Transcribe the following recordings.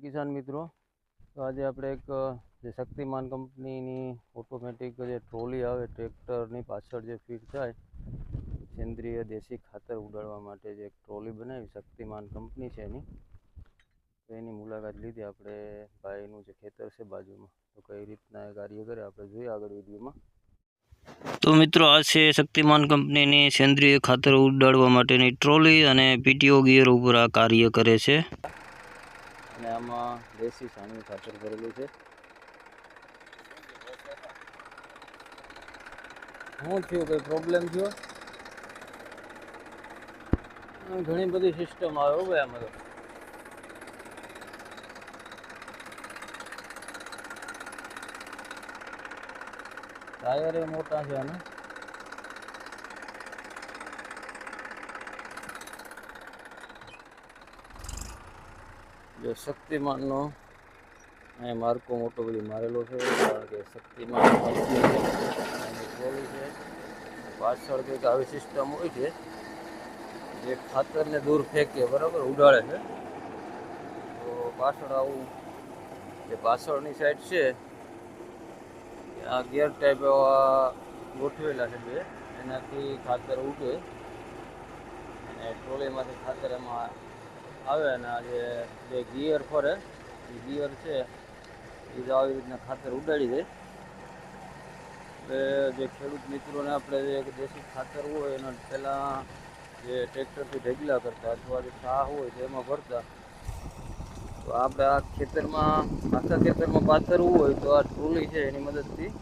કિસાન મિત્રો. આજે આપણે એક જે શક્તિમાન કંપનીની ઓટોમેટિક જે ટ્રોલી આવે ટ્રેક્ટરની પાછળ જે ફીટ થાય, સેન્દ્રિય દેશી ખાતર ઉડાડવા માટે જે એક ટ્રોલી બનાવી, શક્તિમાન કંપની છે એની. તો એની મુલાકાત લીધી આપણે ભાઈનું જે ખેતર છે બાજુમાં. તો કઈ રીતના એ કાર્ય કરે આપણે જોઈએ આગળ વિડીયોમાં. તો મિત્રો, આ છે શક્તિમાન કંપનીની સેન્દ્રિય ખાતર ઉડાડવા માટેની ટ્રોલી અને પીટીઓ ગિયર ઉપર આ કાર્ય કરે છે. અને આમાં દેશી છાણિયું ખાતર ભરેલું છે. શું થયું? કઈ પ્રોબ્લેમ થયો? ઘણી બધી સિસ્ટમ આવે ભાઈ આમાં તો. ટાયર એ મોટા છે આના. જો શક્તિમાનનો અહીંયા માર્કો મોટો બધી મારેલો છે, કારણ કે શક્તિમાન ટ્રોલી છે પાછળ કંઈક આવી સિસ્ટમ હોય છે, જે ખાતરને દૂર ફેંકે, બરાબર? ઉડાડે છે. તો પાછળ આવું જે પાછળની સાઈડ છે, આ ગેર ટાઈપ એવા ગોઠવેલા છે બે. એનાથી ખાતર ઉગે અને ટ્રોલીમાંથી ખાતર એમાં આવે અને આજે જે ગિયર ફરે, એ ગિયર છે, એ તો આવી રીતના ખાતર ઉડાડી દે. એટલે જે ખેડૂત મિત્રોને આપણે જે દેશી ખાતર હોય, એના પહેલાં જે ટ્રેક્ટરથી ઢગલા કરતા અથવા જે શાહ હોય તેમાં ભરતા. તો આપણે આ ખેતરમાં, આખા ખેતરમાં પાથરવું હોય, તો આ ટ્રોલી છે એની મદદથી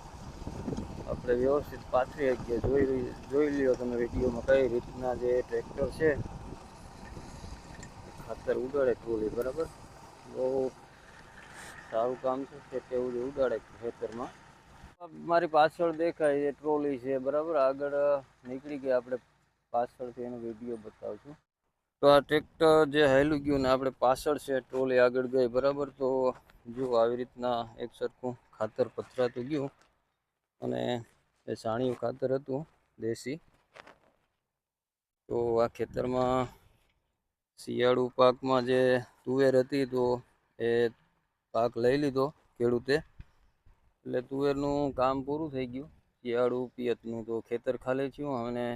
આપણે વ્યવસ્થિત પાથરી શકીએ. જોઈ જોઈ લ્યો તમે વિડીયોમાં કઈ રીતના જે ટ્રેક્ટર છે ખાતર ઉડાડે ટ્રોલી બરાબર? બહુ સારું કામ છે કે એવું જ ઉડાડે ખેતરમાં. મારી પાછળ દેખાય એ ટ્રોલી છે, બરાબર? આગળ નીકળી ગયા, આપણે પાછળથી એનો વીડિયો બતાવશું. તો આ ટ્રેક્ટર જે હેલું ગયું ને, આપણે પાછળ છે, ટ્રોલી આગળ ગઈ, બરાબર? તો જો આવી રીતના એક સરખું ખાતર પથરાતું ગયું અને એ સાણિયું ખાતર હતું, દેશી. તો આ ખેતરમાં શિયાળુ પાકમાં જે તુવેર હતી તો એ પાક લઈ લીધો ખેડૂતે. એટલે તુવેરનું કામ પૂરું થઈ ગયું. શિયાળુ પિયતનું તો ખેતર ખાલી થયું અને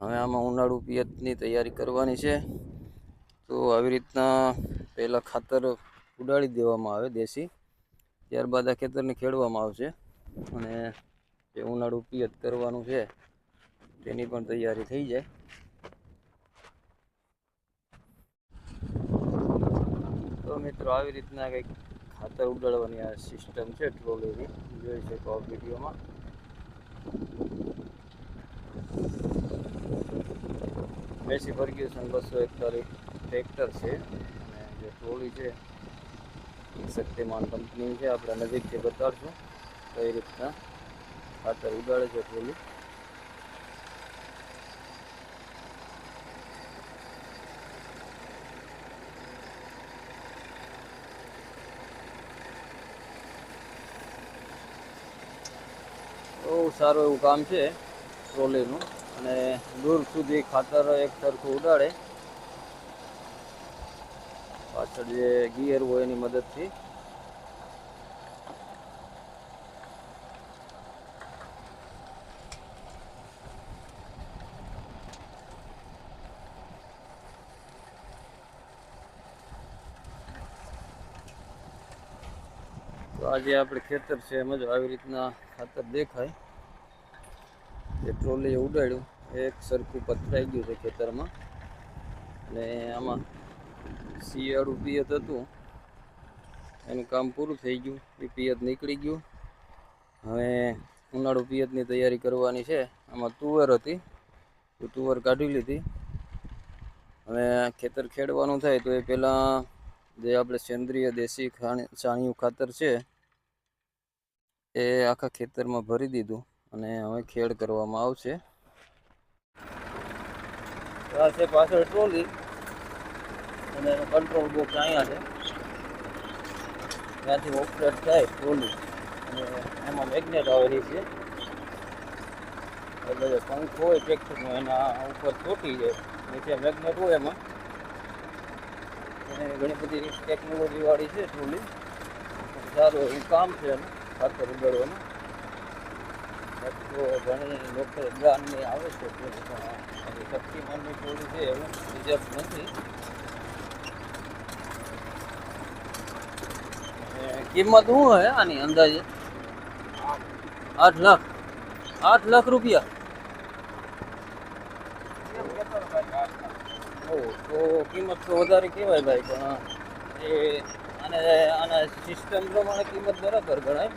હવે આમાં ઉનાળુ પિયતની તૈયારી કરવાની છે. તો આવી રીતના પહેલાં ખાતર ઉડાડી દેવામાં આવે દેશી, ત્યારબાદ આ ખેતરને ખેડવામાં આવશે અને જે ઉનાળુ પિયત કરવાનું છે તેની પણ તૈયારી થઈ જાય. મિત્રો, આવી રીતના કંઈક ખાતર ઉડાડવાની આ સિસ્ટમ છે ટ્રોલીની જોઈ શકો આ વિડીયોમાં. મેસી ફર્ગ્યુસન બસો એકતાલીસ ટ્રેક્ટર છે. અને જે ટ્રોલી છે, એ શક્તિમાન કંપની છે. આપણે નજીકથી બતાડશું કઈ રીતના ખાતર ઉડાડે છે ટ્રોલી બહુ સારું એવું કામ છે ટ્રોલીનું. અને દૂર સુધી ખાતર એક સરખું ઉડાડે. પાછળ જે ગિયર હોય એની મદદથી. આજે આપણે ખેતર છે એમ જ આવી રીતના ખાતર દેખાય. જે ટ્રોલીએ ઉડાડ્યું. એક સરખું પથરાઈ ગયું છે ખેતરમાં. અને આમાં શિયાળું પિયત હતું. એનું કામ પૂરું થઈ ગયું. એ પિયત નીકળી ગયું. હવે ઉનાળુ પિયતની તૈયારી કરવાની છે. આમાં તુવર હતી. તો તુવર કાઢી લીધી. હવે ખેતર ખેડવાનું થાય તો એ પહેલાં જે આપણે સેન્દ્રિય દેશી છાણિયું ખાતર છે, એ આખા ખેતરમાં ભરી દીધું. અને હવે ખેડ કરવામાં આવશે. આ પાછળ ટ્રોલી. અને કંટ્રોલ બોક્સ અહીંયા છે. ત્યાંથી ઓપરેટ થાય ટ્રોલી. અને એમાં મેગ્નેટ આવેલી છે. એટલે જે પંખ હોય ટ્રેક્ટરનો એના ઉપર ચોટી જાય. નીચે મેગ્નેટ હોય એમાં. અને ઘણી બધી ટેકનોલોજીવાળી છે ટ્રોલી. સારું એવું કામ છે એનું પાછળ ઉગાડવાનું. કિંમત શું હોય આની અંદાજે? આઠ લાખ. આઠ લાખ રૂપિયા. તો કિંમત તો વધારે કહેવાય ભાઈ, પણ એ અને આના સિસ્ટમ પ્રમાણે કિંમત બરાબર ગણાય.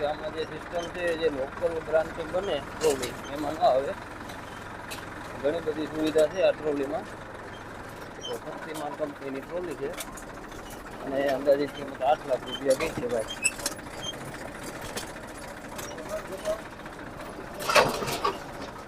કે આમાં જે સિસ્ટમ છે, જે લોકલ બ્રાન્ડથી બને ટ્રોલી એમાં ના આવે. ઘણી બધી સુવિધા છે આ ટ્રોલીમાં તો શક્તિમાન કંપનીની ટ્રોલી છે. અને અંદાજિત કિંમત આઠ લાખ રૂપિયા ગઈ છે ભાઈ.